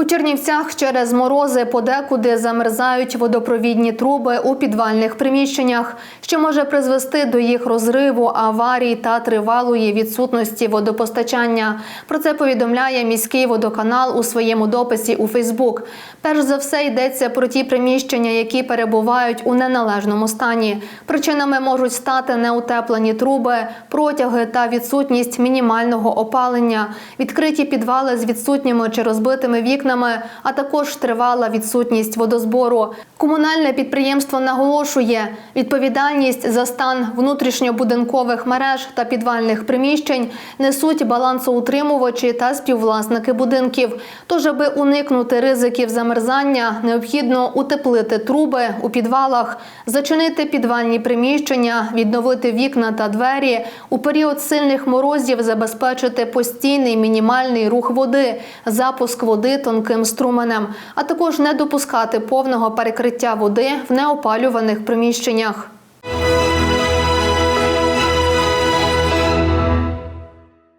У Чернівцях через морози подекуди замерзають водопровідні труби у підвальних приміщеннях, що може призвести до їх розриву, аварій та тривалої відсутності водопостачання. Про це повідомляє міський водоканал у своєму дописі у Фейсбук. Перш за все йдеться про ті приміщення, які перебувають у неналежному стані. Причинами можуть стати неутеплені труби, протяги та відсутність мінімального опалення, відкриті підвали з відсутніми чи розбитими вікнами, а також тривала відсутність водозбору. Комунальне підприємство наголошує, відповідальність за стан внутрішньобудинкових мереж та підвальних приміщень несуть балансоутримувачі та співвласники будинків. Тож, аби уникнути ризиків замерзання, необхідно утеплити труби у підвалах, зачинити підвальні приміщення, відновити вікна та двері. У період сильних морозів забезпечити постійний мінімальний рух води, запуск води тонким струменем, а також не допускати повного перекриття води в неопалюваних приміщеннях.